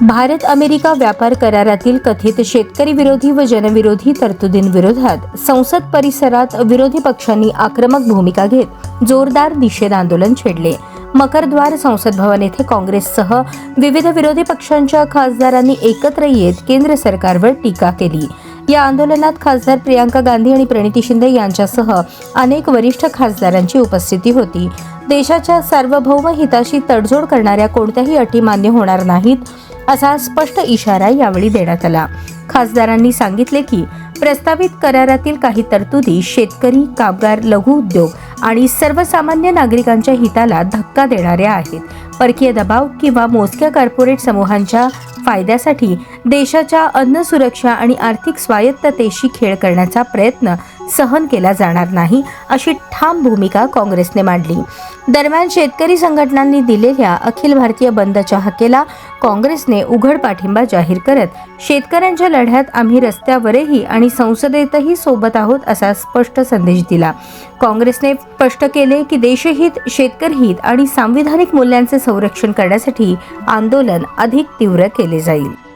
Bharat America व्यापार करारातील कथित शेतकरी विरोधी व जनविरोधी तरतुदींविरोधात संसद परिसरात विरोधी पक्षांनी आक्रमक भूमिका घेत जोरदार निषेध आंदोलन छेडले. मकरद्वार संसद भवन येथे काँग्रेससह विविध विरोधी पक्षांच्या खासदारांनी एकत्र येत केंद्र सरकारवर टीका केली. या आंदोलनात खासदार प्रियांका गांधी आणि प्रणिती शिंदे यांच्यासह अनेक वरिष्ठ खासदारांची उपस्थिती होती. देशाच्या सार्वभौम हिताशी तडजोड करणाऱ्या कोणत्याही अटी मान्य होणार नाहीत असा स्पष्ट इशारा यावेळी देण्यात आला. खासदारांनी सांगितले की प्रस्तावित करारातील काही तरतुदी शेतकरी कामगार लघु उद्योग आणि सर्वसामान्य नागरिकांच्या हिताला धक्का देणाऱ्या आहेत. परकीय दबाव किंवा मोजक्या कॉर्पोरेट समूहांच्या फायद्यासाठी देशाच्या अन्न सुरक्षा आणि आर्थिक स्वायत्ततेशी खेळ करण्याचा प्रयत्न सहन केला जाणार नाही अशी ठाम भूमिका काँग्रेसने मांडली. दरम्यान शेतकरी संघटनांनी दिलेल्या अखिल भारतीय बंदच्या हाकेला काँग्रेसने उघड पाठिंबा जाहीर करत शेतकऱ्यांच्या लढ्यात आम्ही रस्त्यावरही आणि संसदेतही सोबत आहोत असा स्पष्ट संदेश दिला. काँग्रेसने स्पष्ट केले की देशहित शेतकरीहित आणि सांविधानिक मूल्यांचे संरक्षण करण्यासाठी आंदोलन अधिक तीव्र केले जाईल.